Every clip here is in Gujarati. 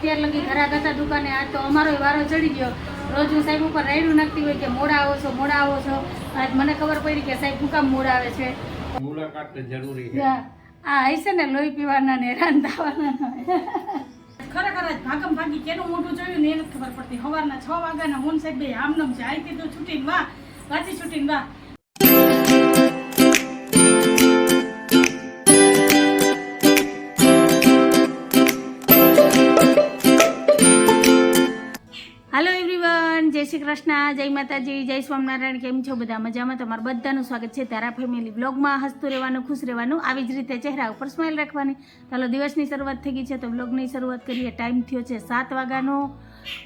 અત્યાર લગી ઘરા હતા દુકાને આ તો અમારો વારો ચડી ગયો. રોજ હું સાહેબ ઉપર રાયડું નાખતી હોય કે મોડા આવો છો મોડા આવો છો. આજ મને ખબર પડી કે સાહેબ હું કામ મોડા આવે છે. મુલાકાત જરૂરી છે. આ હશે ને લોહી પીવાના ને હેરાન થવાના. ખરેખર જ ભાગમ ભાગી કેનું મોઢું જોયું ને એ ખબર પડતી. સવારના છ વાગ્યાના મોન સાહેબ બે આમનમ છે આઈ કીધું છૂટીને વાહ પાછી છૂટીને વાહ. શ્રી કૃષ્ણ જય માતાજી જય સ્વામિનારાયણ કેમ છો બધા મજામાં? તમારું બધાનું સ્વાગત છે તારા ફેમિલી બ્લોગમાં હસતું રહેવાનું ખુશ રહેવાનું આવી જ રીતે ચહેરા ઉપર સ્માઇલ રાખવાની. ચાલો દિવસની શરૂઆત થઈ ગઈ છે તો બ્લોગની શરૂઆત કરીએ. ટાઈમ થયો છે સાત વાગ્યાનો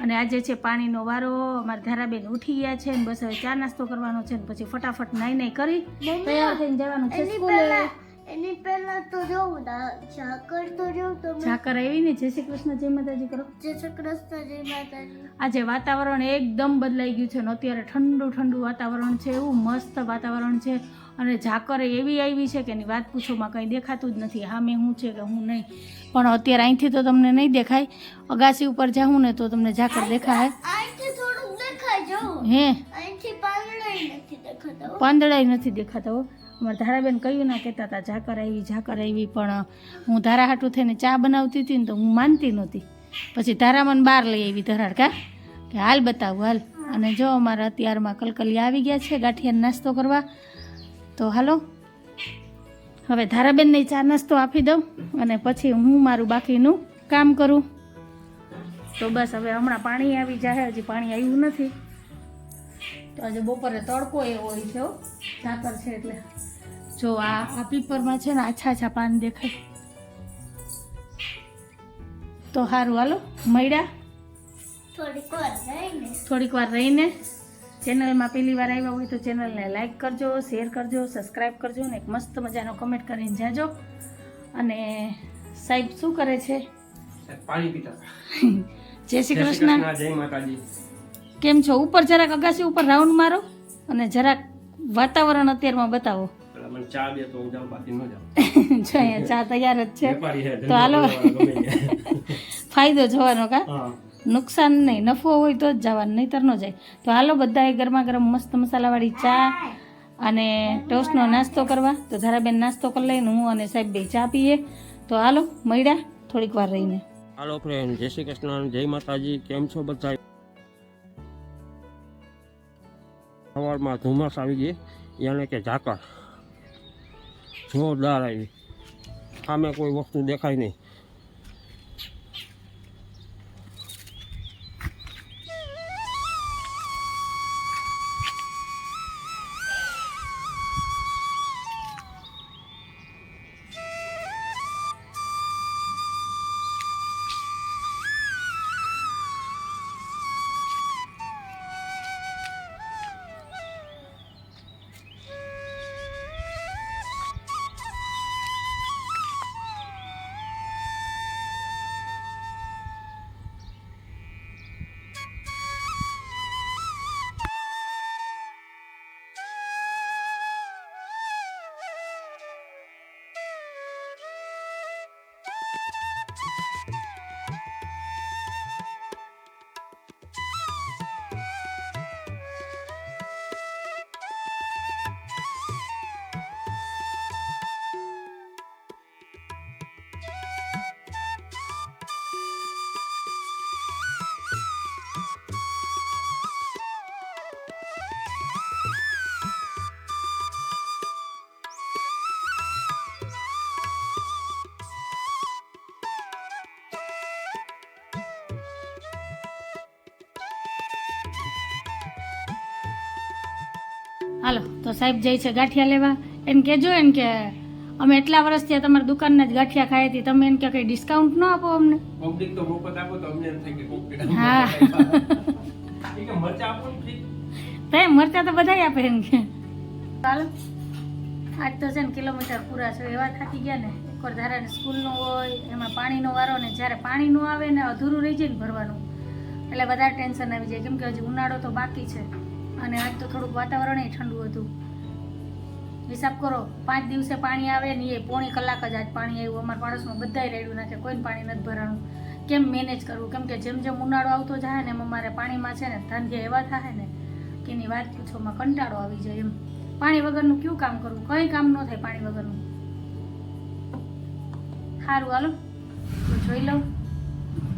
અને આજે છે પાણીનો વારો. અમારા ધારાબેન ઉઠી ગયા છે ને બસ હવે ચા નાસ્તો કરવાનો છે ને પછી ફટાફટ નાઈ નાઈ કરી તૈયાર થઈને જવાનું છે સ્કૂલે. એની પહેલા તો જોઉં ના ઝાકર તો જોઉં તો ઝાકર આવી ને જય શ્રી કૃષ્ણ જય માતાજી કરો. જય શ્રી કૃષ્ણ જય માતાજી. આજે વાતાવરણ એકદમ બદલાઈ ગયું છે ને અત્યારે ઠંડુ ઠંડુ વાતાવરણ છે એવું મસ્ત વાતાવરણ છે. અને ઝાકર એવી આવી છે કે એની વાત પૂછોમાં કંઈ દેખાતું જ નથી હા મેં હું છે કે હું નહીં. પણ અત્યારે અહીંથી તો તમને નહીં દેખાય. અગાસી ઉપર જાઉં ને તો તમને ઝાકર દેખાય. હે? અહીંથી પાંદડા નથી દેખાતા અમારા ધારાબેન કહ્યું ના કહેતા હતા, ઝાકર આવી ઝાકર આવી. પણ હું ધારા હાટું થઈને ચા બનાવતી હતી ને તો હું માનતી નહોતી. પછી ધારા બહાર લઈ આવી ધરાડ, કા? હાલ બતાવું, હાલ. અને જો અમારા અત્યારમાં કલકલી આવી ગયા છે ગાંઠિયાનો નાસ્તો કરવા, તો હાલો. હવે ધારાબેનને ચા નાસ્તો આપી દઉં અને પછી હું મારું બાકીનું કામ કરું. તો બસ હવે હમણાં પાણી આવી જાય હજી પાણી આવ્યું નથી. તો આજે બપોરે તડકો એવો હોય છે હો. ઝાકર છે એટલે. જો આ આ પીપરમાં છે ને આછા આછા પાન દેખાય. તો સારું હાલો મળ્યા? થોડીક વાર રહીને. થોડીક વાર રહીને. ચેનલમાં પહેલી વાર આવ્યા હોય તો ચેનલને લાઈક કરજો શેર કરજો સબસ્ક્રાઈબ કરજો ને એક મસ્ત મજાનો કમેન્ટ કરીને જાજો. અને સાહેબ શું કરે છે? પાણી પીતા જય શ્રી કૃષ્ણ. કૃષ્ણ જય માતાજી. કેમ છો? ઉપર જરાક અગાસી ઉપર રાઉન્ડ મારો અને જરાક વાતાવરણ અત્યારમાં બતાવો. જો અહીંયા ચા તૈયાર જ છે. તો હાલો. ફાયદો જોવાનો કા? નુકસાન નહીં. નફો હોય તો જ જવાનું નહીંતર ન જાય. તો હાલો બધાએ ગરમા ગરમ મસ્ત મસાલાવાળી ચા અને ટોસ્ટનો નાસ્તો કરવા. તો ધારાબેન નાસ્તો કરી લઈને હું અને સાહેબ બે ચા પીએ. તો હાલો મળ્યા થોડીક વાર રહીને. હાલો ફ્રેન્ડ જય શ્રી કૃષ્ણ જય માતાજી. કેમ છો બધા? સવારમાં ધુમ્મસ આવી ગઈ. યાને કે ઝાકળ. જોરદાર આવી. સામે કોઈ વસ્તુ દેખાય નહીં. તો સાહેબ જાય છે ગાંઠિયા લેવા. એમ કહેજો એમ કે અમે એટલા વર્ષથી તમારી દુકાનના જ ગાંઠિયા ખાઈ હતી. તમે એમ કે કંઈ ડિસ્કાઉન્ટ ન આપો અમને. પબ્લિક તો મફત આપો તો અમને એમ થાય કે હા. મરચા આપો ને તો એમ મરચા તો બધાય આપે એમ કે. ચાલો આજ તો છે ને કિલોમીટર પૂરા છે. એવા થાકી ગયા ને. એકવાર ધારાને સ્કૂલનો હોય એમાં પાણીનો વારો ને જ્યારે પાણીનું આવે ને અધૂરું રહી જાય ને ભરવાનું. એટલે વધારે ટેન્શન આવી જાય. કેમ કે હજી ઉનાળો તો બાકી છે. અને આજ તો થોડુંક વાતાવરણ ઠંડુ હતું. હિસાબ કરો, પાંચ દિવસે પાણી આવે ને એ પોણી કલાક જ આજ પાણી આવ્યું. અમારા પાડોશમાં બધાય રેડ્યું નાખે, કોઈને પાણી નથી ભરાણું. કેમ મેનેજ કરવું? કેમ કે જેમ જેમ ઉનાળો આવતો જાય ને એમ અમારે પાણીમાં છે ને ધાંધિયા એવા થાય ને કે એની વાત પૂછોમાં કંટાળો આવી જાય એમ. પાણી વગરનું કયું કામ કરવું? કંઈ કામ ન થાય પાણી વગરનું. સારું હાલો. તો જોઈ લઉં.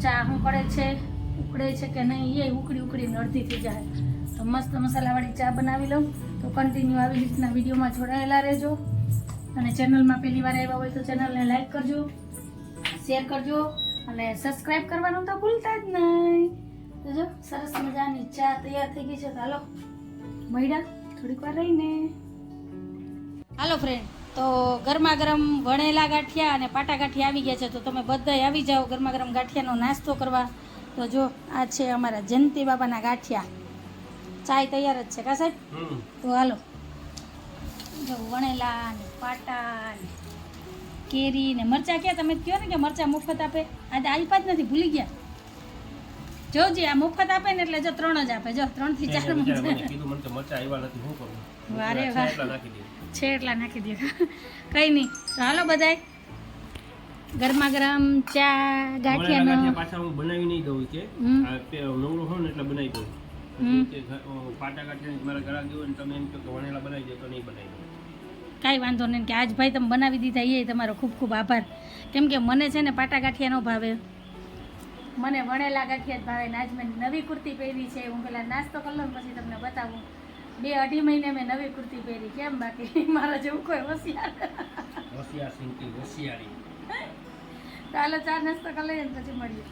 ચા શું પડે છે, ઉકળે છે કે નહીં, એ ઉકળી ઉકળીને અડધી થઈ જાય. તો મસ્ત મસાલાવાળી ચા બનાવી લઉં. તો કન્ટિન્યુ આવી રીતના વિડીયોમાં જોડાયેલા રહેજો. અને ચેનલમાં પહેલી વાર આવ્યા હોય તો ચેનલને લાઈક કરજો શેર કરજો, અને સબસ્ક્રાઈબ કરવાનું તો ભૂલતા જ નહીં. તો જો, સરસ મજાની ચા તૈયાર થઈ ગઈ છે. તો હાલો મળ્યા થોડીક વાર રહીને. હાલો ફ્રેન્ડ તો ગરમા ગરમ વણેલા ગાંઠિયા અને પાટા ગાંઠિયા આવી ગયા છે. તો તમે બધાય આવી જાઓ ગરમા ગરમ ગાંઠિયાનો નાસ્તો કરવા. તો જો, આ છે અમારા જયંતિ બાબાના ગાંઠિયા. ચાય તૈયાર જ છે કા સાહેબ? તો હાલો. જો વણેલા ને પાટા ને કેરી ને મરચા ક્યાં? તમે કહો ને કે મરચા મફત આપે? આજે આપ્યા જ નથી ભૂલી ગયા. જોજે આ મફત આપે ને એટલે જો ત્રણ જ આપે જો ત્રણથી ચાર કરું? વારે છે એટલા નાખી દે. કઈ નહીં. તો હાલો બધાય. ગરમા ગરમ ચા ગાંઠિયાનો. પાછા હું બનાવી નહીં દઉં કે. આ પે- હોય ને એટલે બનાવી દઉં. કાંઈ વાંધો નહીં કે આજ ભાઈ તમે બનાવી દીધા એ તમારો ખૂબ ખૂબ આભાર. કેમ કે મને છે ને પાટા ગાંઠિયા નો ભાવે. મને વણેલા ગાંઠિયા જ ભાવે ને આજ મેં નવી કુર્તી પહેરી છે હું પેલા નાસ્તો કરી લઉં પછી તમને બતાવું. બે અઢી મહિને મેં નવી કુર્તી પહેરી કેમ બાકી? મારા જેવું કોઈ હોશિયાર. હોશિયાર સિંકી હોશિયારી. તો હાલો ચા નાસ્તો કરી લઈએ પછી મળીએ.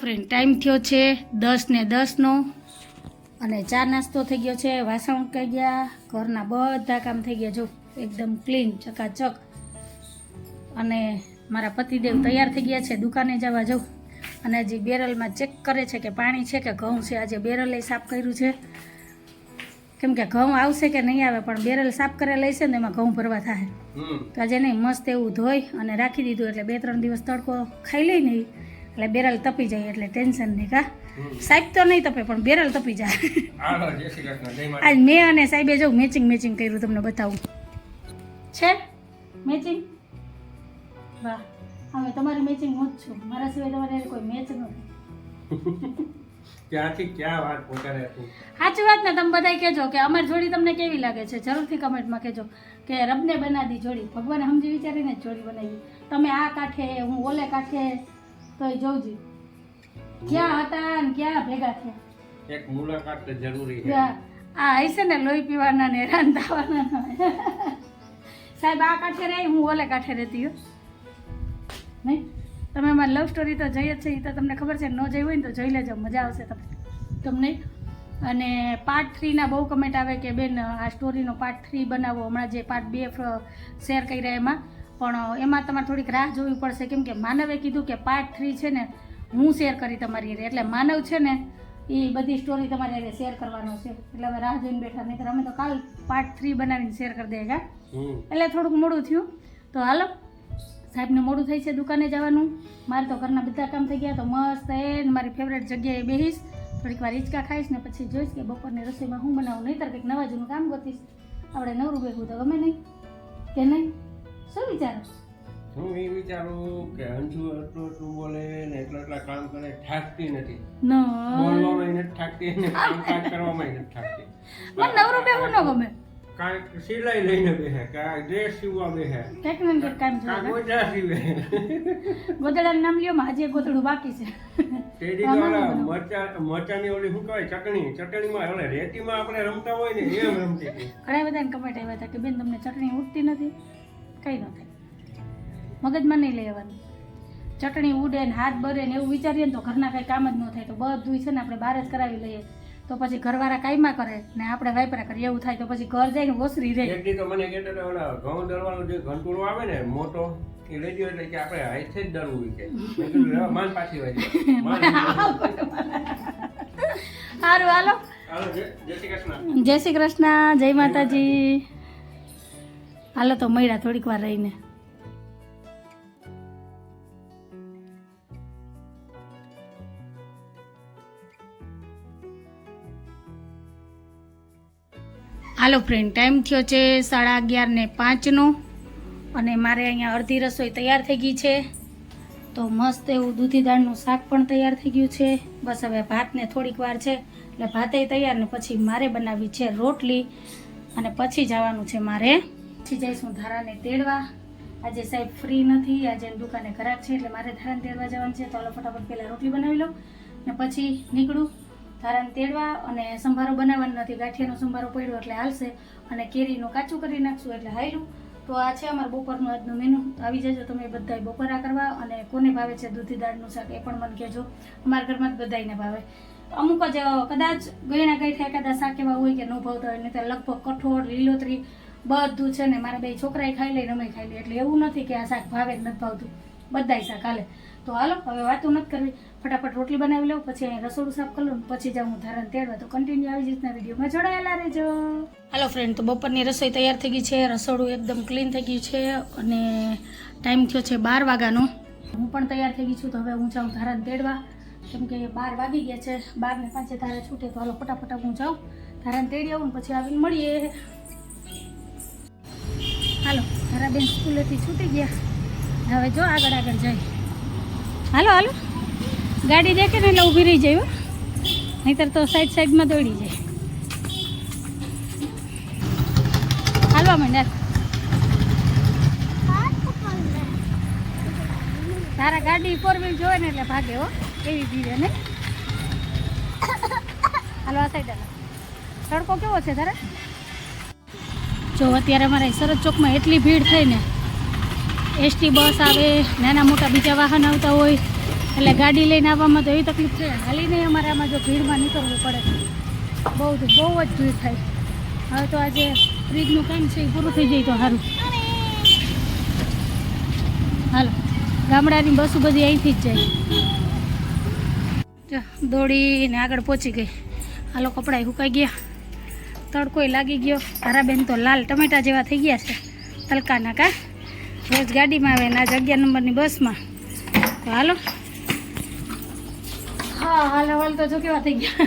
ફ્રેન્ડ ટાઈમ થયો છે દસ ને દસનો અને ચા નાસ્તો થઈ ગયો છે વાસણ ઉટકાઈ ગયા ઘરના બધા કામ થઈ ગયા. જો એકદમ ક્લીન ચકાચક. અને મારા પતિદેવ તૈયાર થઈ ગયા છે દુકાને જવા. જાઉં અને હજી બેરલમાં ચેક કરે છે કે પાણી છે કે ઘઉં છે. આજે બેરલે સાફ કર્યું છે. કેમ કે ઘઉં આવશે કે નહીં આવે પણ બેરલ સાફ કરેલા લઈશે ને એમાં ઘઉં ભરવા થાય. તો આજે નહીં મસ્ત એવું ધોઈ અને રાખી દીધું. એટલે બે ત્રણ દિવસ તડકો ખાઈ લઈ નહીં એટલે બેરલ તપી જાય એટલે ટેન્શન નહીં કા? સાહેબ તો નહીં તપે પણ બેરલ તપી જાય. આજ મેં અને સાહેબે જો મેચિંગ મેચિંગ કર્યું તમને બતાવું. છે? મેચિંગ વાહ હવે તમારી મેચિંગ હું જ છું. મારા સિવાય તમારે કોઈ મેચ નથી. ક્યાંથી ક્યાં વાત સાચી વાત ને તમે બધાય કહેજો કે અમારી જોડી તમને કેવી લાગે છે? જરૂરથી કમેન્ટમાં કહેજો કે રબને બનાવી જોડી. ભગવાને સમજી વિચારીને જ જોડી બનાવી. તમે આ કાંઠે હું ઓલે કાંઠે તો એ જોઉજી ક્યાં હતા ને ક્યાં ભેગા થયા? એક મુલાકાત તો જરૂરી છે. આ આ હશે ને લોહી પીવાના ને હેરાન થવાના સાહેબ આ કાંઠે રહી હું ઓલે કાંઠે રહેતી હો. નહીં? તમે મારી લવ સ્ટોરી તો જઈ જ છે એ તો તમને ખબર છે ન જઈ હોય ને તો જોઈ લેજો મજા આવશે તમને. તમને અને પાર્ટ થ્રીના બહુ કમેન્ટ આવે કે બેન આ સ્ટોરીનો પાર્ટ થ્રી બનાવો. હમણાં જે પાર્ટ બે શેર કર્યા એમાં પણ એમાં તમારે થોડીક રાહ જોવી પડશે. કેમ કે માનવે કીધું કે પાર્ટ થ્રી છે ને હું શેર કરી તમારી હારે. એટલે માનવ છે ને એ બધી સ્ટોરી તમારી હારે શેર કરવાનો છે. એટલે અમે રાહ જોઈને બેઠા. નહીં અમે તો કાલ પાર્ટ થ્રી બનાવીને શેર કરી દઈએ કા? એટલે થોડુંક મોડું થયું. તો હાલો સાહેબને મોડું થઈ છે દુકાને જવાનું. મારે તો ઘરના બધા કામ થઈ ગયા તો મસ્ત એ મારી ફેવરેટ જગ્યાએ બેહીશ. થોડીક વાર હિંચકા ખાઈશ ને પછી જોઈશ કે બપોરની રસોઈમાં હું બનાવું. નહીંતર કંઈક નવા જૂનું કામ ગોતીશ. આપણે નવરું બેઠું તો ગમે નહીં. કે નહીં? શું વિચારો હું એ વિચારું કે અંજુ એટલું એટલું બોલે ને એટલા એટલા કામ કરે થાકતી નથી. બોલવામાં એને થાકતી ને કામકાજ કરવામાં એને થાકતી મને નવરું બેહવું ન ગમે. કાંઈક સિલાઈ લઈને બેહે કાંઈક ડ્રેસ સીવવા બેહે. કંઈક ને કંઈક કામ કાંઈક જોઈએ સીવે. ગોદડાનું નામ લ્યો માં આજે ગોદડું બાકી છે. તેડી તો મરચા મરચાની ઓલી શું કહેવાય? ચટણી ચટણીમાં ઓલે રેતીમાં આપણે રમતા હોય ને એમ રમતી ઘણા બધાને કમેન્ટ આવ્યા હતા કે બેન તમને ચટણી ઉઠતી નથી. કંઈ ન થાય. મગજમાં નહીં લેવાનું ચટણી ઉડે ને હાથ બરે ને એવું વિચારીએ ને તો ઘરના કંઈ કામ જ ન થાય. તો બધું છે ને આપણે બહાર જ કરાવી લઈએ. તો પછી ઘરવાળા કાયમાં કરે ને આપણે વાપરા કરીએ. એવું થાય તો પછી ઘર જઈને ઓસરી રહે. એટલી તો મને કહેતા હતા ઓલા ઘઉં દળવાનો જે ઘંટુડો આવે ને મોટો એ લઈ ગયો એટલે કે આપણે હાથે જ દળવું કે મેં કીધું "લેવા, માન પાછી વાજી. સારું હાલો. જય શ્રી કૃષ્ણ. જય શ્રી કૃષ્ણ જય માતાજી. હાલો તો મળ્યા થોડીક વાર રહીને. હાલો ફ્રેન્ડ ટાઈમ થયો છે સાડા અગિયાર ને પાંચનો અને મારે અહીંયા અડધી રસોઈ તૈયાર થઈ ગઈ છે. તો મસ્ત એવું દૂધી દાળનું શાક પણ તૈયાર થઈ ગયું છે. બસ હવે ભાતને થોડીક વાર છે. એટલે ભાતે તૈયાર ને પછી મારે બનાવવી છે રોટલી અને પછી જવાનું છે મારે પછી જઈશું ધારાને તેડવા. આજે સાહેબ ફ્રી નથી, આજે દુકાને ખરાબ છે, એટલે મારે ધારાને તેડવા જવાનું છે. તો હાલો ફટાફટ પહેલાં રોટલી બનાવી લઉં ને પછી નીકળું. ધારાને તેડવા અને સંભારો બનાવવાનો નથી, ગાંઠિયાનો સંભારો પડ્યો એટલે હાલશે અને કેરીનું કાચું કરી નાખશું એટલે હાયલું તો આ છે અમારું બપોરનું આજનું મેનુ આવી જજો તમે બધાય બપોરા કરવા અને કોને ભાવે છે દૂધી દાળનું શાક એ પણ મને કહેજો. અમારા ઘરમાં જ બધાયને ભાવે. અમુક જ કદાચ ગયણા થાય કદાચ શાક એવા હોય કે ન ભાવતા હોય નહીં તો લગભગ કઠોળ, લીલોતરી બધું છે ને મારા બે છોકરાએ ખાઈ લે ને અમે ખાઈ લે એટલે એવું નથી કે આ શાક ભાવે જ નથી ભાવતું. બધાય શાક હાલે. તો હાલો હવે વાતો નથી કરવી. ફટાફટ રોટલી બનાવી લઉં પછી અહીં રસોડું સાફ કરી લઉં ને પછી જાઉં હું ધારણ તેડવા. તો કન્ટિન્યુ આવી જ રીતના વિડીયોમાં જોડાયેલા રહેજો. હાલો ફ્રેન્ડ તો બપોરની રસોઈ તૈયાર થઈ ગઈ છે. રસોડું એકદમ ક્લીન થઈ ગયું છે અને ટાઈમ થયો છે બાર વાગ્યાનો. હું પણ તૈયાર થઈ ગઈ છું તો હવે હું જાઉં ધારણ તેડવા. કેમ કે બાર વાગી ગયા છે. બાર ને પાંચે તારે છૂટે તો હાલો ફટાફટ હું જાઉં ધારણ તેડી આવું ને પછી આવીને મળીએ. હાલો ધારાબેન સ્કૂલેથી છૂટી ગયા. હવે જો આગળ આગળ જઈ. હાલો હાલો. ગાડી દેખે ને એટલે ઊભી રહી જાય. નહીંતર તો સાઈડ સાઈડમાં દોડી જાય. હાલવા માંડ્યા. તારા ગાડી ફોર વ્હીલ જોવે ને એટલે ભાગે હો. એવી ધીરે ને. હાલો, આ સાઈડ હાલો. તડકો કેવો છે તારે? જો અત્યારે અમારે સરસ ચોકમાં એટલી ભીડ થઈ ને, એસટી બસ આવે, નાના મોટા બીજા વાહન આવતા હોય, એટલે ગાડી લઈને આવવામાં તો એવી તકલીફ છે. હાલીને અમારે આમાં જો ભીડમાં નીકળવું પડે. બહુ જ બહુ જ ભીડ થાય. હવે તો આજે ફ્રીજનું કામ છે, એ પૂરું થઈ જાય તો સારું. હાલો, ગામડાની બસો બધી અહીંથી જ જાય. દોડીને આગળ પહોંચી ગઈ. હાલો કપડાં સુકાઈ ગયા. તડકોય લાગી ગયો. તારા બેન તો લાલ ટમેટા જેવા થઈ ગયા છે. તલકાના કા? રોજ ગાડીમાં આવે ને આજે અગિયાર નંબરની બસમાં. તો હાલો. હા, હાલ હવાલ તો જો કેવા થઈ ગયા.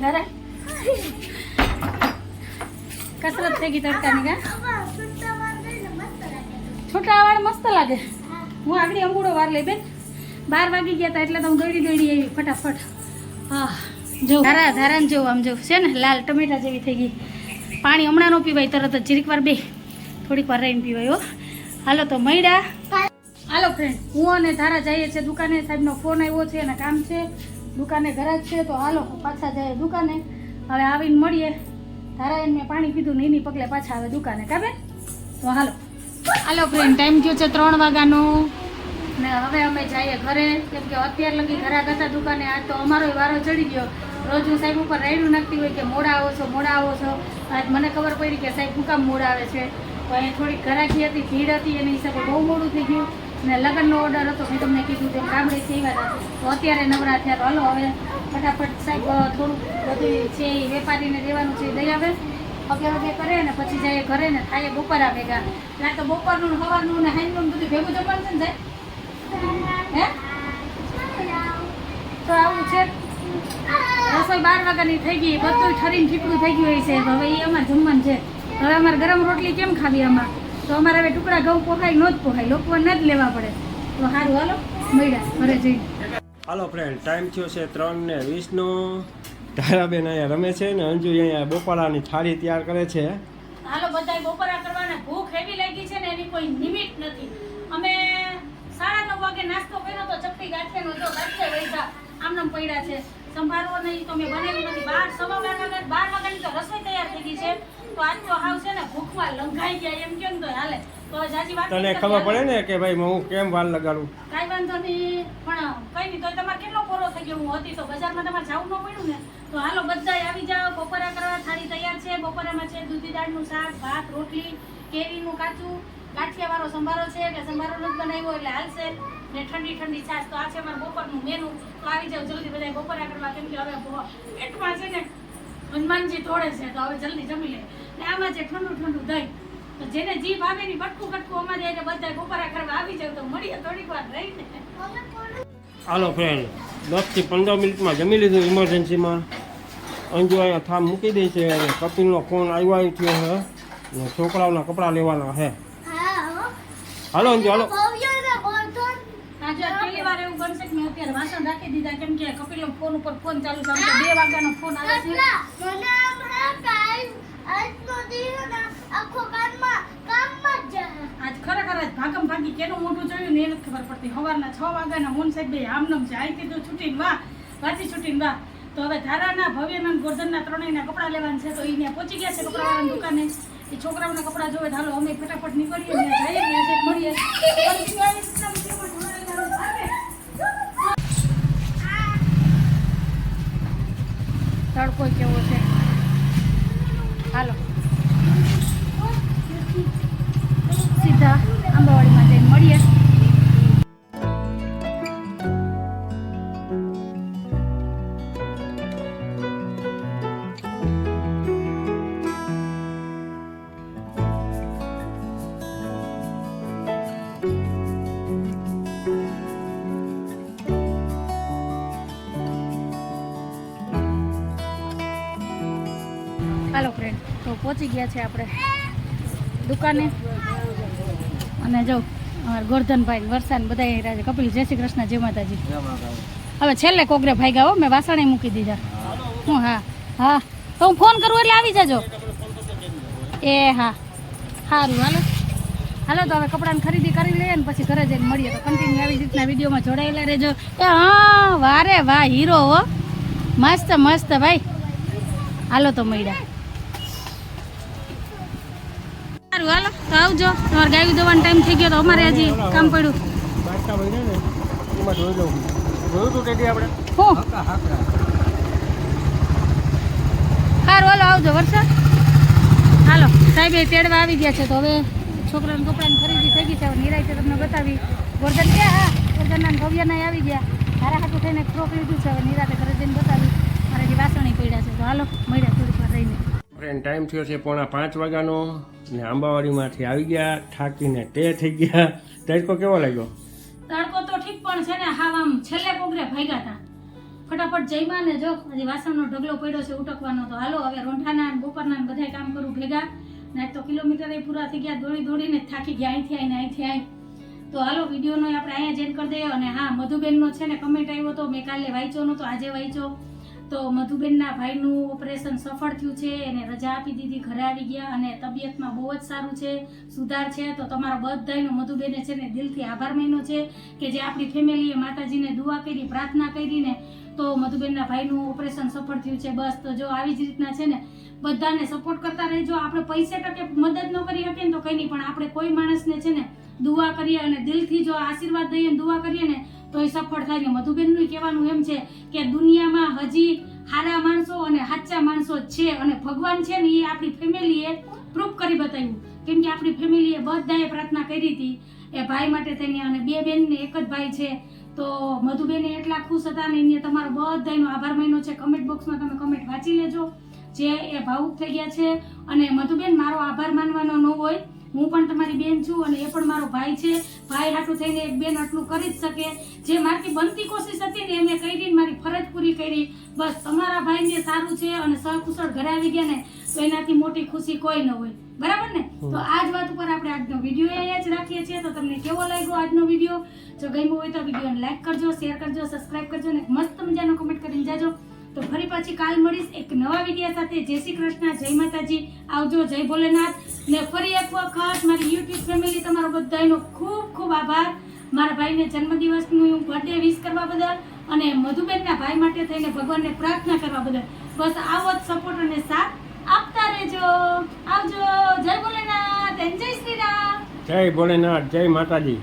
તારા? કસરત થઈ ગઈ તડકાની કા? છૂટા. વાળ મસ્ત લાગે. હું આગળ અંગૂળો વાર લઈ બેન. બાર વાગી ગયા હતા એટલે તો હું દોડી દોડી આવી ફટાફટ. હા. જો. ધારા, ધારાને જો, આમ જો. છે ને, લાલ ટમેટા જેવી થઈ ગઈ. પાણી હમણાં ન પીવાય, તરત જ જીરીક વાર બે. થોડીક વાર રહીને પીવાય, હો. હાલો તો મૈડા. હાલો ફ્રેન્ડ હું અને ધારા જઈએ છીએ દુકાને. સાહેબનો ફોન આવ્યો છે અને કામ છે. દુકાને ઘરાક છે, તો હાલો, પાછા જઈએ દુકાને. હવે આવીને મળીએ. ધારા એને મેં પાણી પીધું ને એની પગલે પાછા આવે દુકાને કાબે તો હાલો. હાલો ફ્રેન્ડ ટાઈમ થયો છે ત્રણ વાગ્યાનો. ને હવે અમે જઈએ ઘરે. કેમ કે અત્યાર લગી ઘરા હતા દુકાને. આજ તો અમારો વારો ચડી ગયો. રોજ હું સાહેબ ઉપર રાયડું નાખતી હોય કે મોડા આવો છો, મોડા આવો છો. આજ મને ખબર પડી કે સાહેબ હું કામ મોડા આવે છે. તો અહીં થોડીક ઘરાકી હતી, ભીડ હતી, એની હિસાબે બહુ મોડું થઈ ગયું. ને લગ્નનો ઓર્ડર હતો, મેં તમને કીધું તેમ ગામડે આવ્યા હતા. તો અત્યારે નવરા થયા હાલો હવે ફટાફટ સાહેબ થોડુંક બધું છે એ વેપારીને દેવાનું છે દઈ આવે. પગે વગે કરે ને પછી જાય ઘરે ને થાય બપોરા ભેગા. ના તો બપોરનું સવારનું ને હાઈનું બધું ભેગું જમવાનું છે ને સાહેબ? હે? તો આવું છે. રસોઈ બાર વાગ્યાની થઈ ગઈ બધું ઠરીને ઠીકડું થઈ ગયું હોય છે. હવે એ અમારે જમવાનું છે. હવે અમારે ગરમ રોટલી કેમ ખાવી આમાં? તો અમારે હવે ટુકડા ઘઉં પોખાય ન જ પોખાય ન જ લેવા પડે. તો સારું હાલો. મળ્યા. ઘરે જઈને. હાલો ફ્રેન્ડ ટાઈમ થયો છે ત્રણ ને વીસનો તારાબેન અહીંયા રમે છે ને અંજુ અહીંયા બપોરાની થાળી તૈયાર કરે છે. હાલો બધાય બપોરા કરવાના. ભૂખ એવી લાગી છે ને એની કોઈ લિમિટ નથી. અમે સાડા નવ વાગે નાસ્તો કર્યો તો ચપટી ગાંઠિયાનો જો ગાંઠિયા વૈસા આમનામ પડ્યા છે. સંભાળવો નહીં તો મેં બનાવ્યું નથી. બાર સવા બાર વાગે બાર વાગ્યાની તો રસોઈ તૈયાર થઈ ગઈ છે. તો આજ તો હાવ છે ને ભૂખમાં લંઘાઈ ગયા એમ કેમ તો હાલે? તો જાજી વાત તને ખબર પડે ને કે ભાઈ હું કેમ વાલ લગાડું? કાંઈ વાંધો નહીં પણ કઈ નહીં તો તમારે કેટલો કોરો થઈ ગયો? હું હતી તો બજારમાં તમારે જવું ન પડ્યું ને. તો હાલો બધાય આવી જાઓ બપોરા કરવા થાળી તૈયાર છે. બપોરામાં છે દૂધી દાળનું શાક ભાત રોટલી કેરીનું કાચું. કાઠિયાવાળો સંભારો છે કે સંભારો નથી બનાવ્યો એટલે હાલશે. ને ઠંડી ઠંડી છાશ તો આ છે મારું બપોરનું મેનુ તો આવી જાવ જલ્દી બધા બપોરા કરવા કેમ કે હવે પેટમાં છે ને હનુમાનજી તોડે છે તો હવે જલ્દી જમી લે. ને આમાં છે ઠંડુ ઠંડુ દહીં તો જેને જીભ આવે ની બટકું કટકું અમારે એને બધા બપોરા કરવા આવી જાવ તો મળીએ થોડીક વાર રહીને. હાલો ફ્રેન્ડ દસથી પંદર મિનિટમાં જમી લીધું ઇમરજન્સીમાં અંજુ અહીંયા થામ મૂકી દે છે અને કપિલનો ફોન આવ્યો થયો છે. છોકરાઓના કપડાં લેવાના છે. હાલો અંજુ હાલો ભવ્યને ગોઠણ આજે આ પહેલી વાર એવું બનશે કે મેં અત્યારે વાસણ રાખી દીધા કેમ કે કપિલનો ફોન ઉપર ફોન ચાલુ છે. તો બે વાગ્યાનો ફોન આવે છે. મને હમણાં કાંઈ આજનો દિવસ આખો કામમાં કામમાં જ આજ ખરેખર આજ ભાગમ ભાગી કેનું મોઢું જોયું ને એ નથી ખબર પડતી. સવારના છ વાગ્યાના મોન સાહેબ બે આમનમ છે. અહીંથી તો છૂટીને વાહ વાંચી છૂટીને વાહ તો હવે ધારાના ભવ્યના ગોરધનના ત્રણેયના કપડાં લેવાના છે. તો એ ત્યાં પહોંચી ગયા છે કપડાવાળાની દુકાને. એ છોકરાઓના કપડાં જોવે ચાલો હાલો અમે ફટાફટ નીકળીએ ને જઈએ ને મળીએ. તડકો કેવો છે? પહોંચી ગયા છે આપણે દુકાને. અને જો અમારા ગોરધનભાઈ વરસાદ બધા રહ્યા છે કપિલ જય શ્રી કૃષ્ણ જય માતાજી. હવે છેલ્લે કોગરે ભાગ્યા હો મેં વાસણે મૂકી દીધા. હું હા હા. તો હું ફોન કરું એટલે આવી જજો. એ હા સારું હાલો. હાલો તો હવે કપડાની ખરીદી કરી લઈએ ને પછી ઘરે જઈને મળીએ. તો કન્ટિન્યુ આવી રીતના વિડીયોમાં જોડાયેલા રહેજો. એ હા વારે વાહ હીરો હો. મસ્ત મસ્ત ભાઈ. હાલો તો મળ્યા. સારું હાલો તો આવજો. તમારે ગાયું દવાનો ટાઈમ થઈ ગયો તો અમારે હજી કામ પડ્યું. સારું હાલો આવજો વરસાદ. હાલો સાહેબે તેડવા આવી ગયા છે તો હવે છોકરાના કપડાની ખરીદી થઈ ગઈ છે. હવે નિરાય તમને બતાવી. ગોરધન ક્યાં હા? ગોરધનના ભવ્યના આવી ગયા. હારા હાટું થઈને ફ્રોક લીધું છે. હવે નિરાતે ઘરે જઈને બતાવી. મારે હજી વાસણી પડ્યા છે. તો હાલો મળ્યા. ફ્રેન્ડ ટાઈમ થયો છે પોણા પાંચ વાગ્યાનો ને આંબાવાડીમાંથી આવી ગયા, થાકીને તે થઈ ગયા. તડકો કેવો લાગ્યો? તડકો તો ઠીક પણ છે ને, હાવ આમ છેલ્લે પોગરે ભાગ્યા હતા ફટાફટ જઈમાં ને જો, હજી વાસણનો ઢગલો પડ્યો છે ઉટકવાનો. તો હાલો, હવે રોંઠાના ને બપોરના બધા કામ કરું ભેગા. ને તો કિલોમીટર એ પૂરા થઈ ગયા, દોડી દોડીને થાકી ગયા, અહીંથી આવીને અહીંથી આવી તો હાલો, વિડીયોનો આપણે અહીંયા જ કરી દઈએ. અને હા, મધુબેનનો છે ને કમેન્ટ આવ્યો તો, મેં કાલે વાંચ્યો નહોતો આજે વાંચ્યો. તો મધુબેનના ભાઈનું ઓપરેશન સફળ થયું છે, એને રજા આપી દીધી, ઘરે આવી ગયા અને તબિયતમાં બહુ જ સારું છે, સુધાર છે. તો તમારો બધાનો મધુબેને છે ને દિલથી આભાર માન્યો છે કે જે આપણી ફેમિલીએ માતાજીને દુઆ કરી, પ્રાર્થના કરીને તો મધુબેનના ભાઈનું ઓપરેશન સફળ થયું છે. બસ તો જો આવી જ રીતના છે ને, બધાને સપોર્ટ કરતા રહેજો. આપણે પૈસે ટકે મદદ ન કરી શકીએ ને તો કંઈ નહીં, પણ આપણે કોઈ માણસને છે ને દુઆ કરીએ અને દિલથી જો આશીર્વાદ દઈએ દુઆ કરીએ ને, તો એ સફળ થાય. મધુબેનનું કહેવાનું એમ છે કે દુનિયામાં હજી સારા માણસો અને સાચા માણસો છે અને ભગવાન છે ને એ આપણી ફેમિલીએ પ્રૂફ કરી બતાવ્યું. કેમ કે આપણી ફેમિલીએ બધાએ પ્રાર્થના કરી હતી એ ભાઈ માટે થઈને અને બે બેન ને એક જ ભાઈ છે. તો મધુબેને એટલા ખુશ હતા ને એને તમારો બધાનો આભાર માન્યો છે. કમેન્ટ બોક્સમાં તમે કમેન્ટ વાંચી લેજો. જે એ ભાવુક થઈ ગયા છે. અને મધુબેન, મારો આભાર માનવાનો ન હોય. હું પણ તમારી બેન છું અને એ પણ મારો ભાઈ છે. ભાઈ હાટું થઈને એક બેન આટલું કરી જ શકે. જે મારી બનતી કોશિશ હતી ને એ મેં કરી ને મારી ફરજ પૂરી કરી. બસ તમારા ભાઈને સારું છે અને સહકુશળ ઘરે આવી ગયા ને તો એનાથી મોટી ખુશી કોઈ ન હોય. બરાબર ને? તો આ જ વાત ઉપર આપણે આજનો વીડિયો અહીંયા જ રાખીએ છીએ. તો તમને કેવો લાગ્યો આજનો વીડિયો? જો ગમ્યો હોય તો વિડીયોને લાઈક કરજો શેર કરજો સબસ્ક્રાઇબ કરજો અને મસ્ત મજાનો કમેન્ટ કરીને જાજો. તો ફરી પાછી કાલ મળીશ એક નવા વીડિયો સાથે. જય શ્રી કૃષ્ણ, જય માતાજી. આવજો, જય ભોલેનાથ. ને ફરી એક વખત મારી યુટ્યુબ ફેમિલી તમારો બધાનો ખૂબ ખૂબ આભાર. મારા ભાઈને જન્મદિવસનું બર્થડે વિશ કરવા બદલ અને મધુબેનના ભાઈ માટે થઈને ભગવાનને પ્રાર્થના કરવા બદલ. બસ આવો જ સપોર્ટ અને સાથ આપતા રહેજો. આવજો, જય ભોલેનાથ. જય શ્રી જય ભોલેનાથ, જય માતાજી.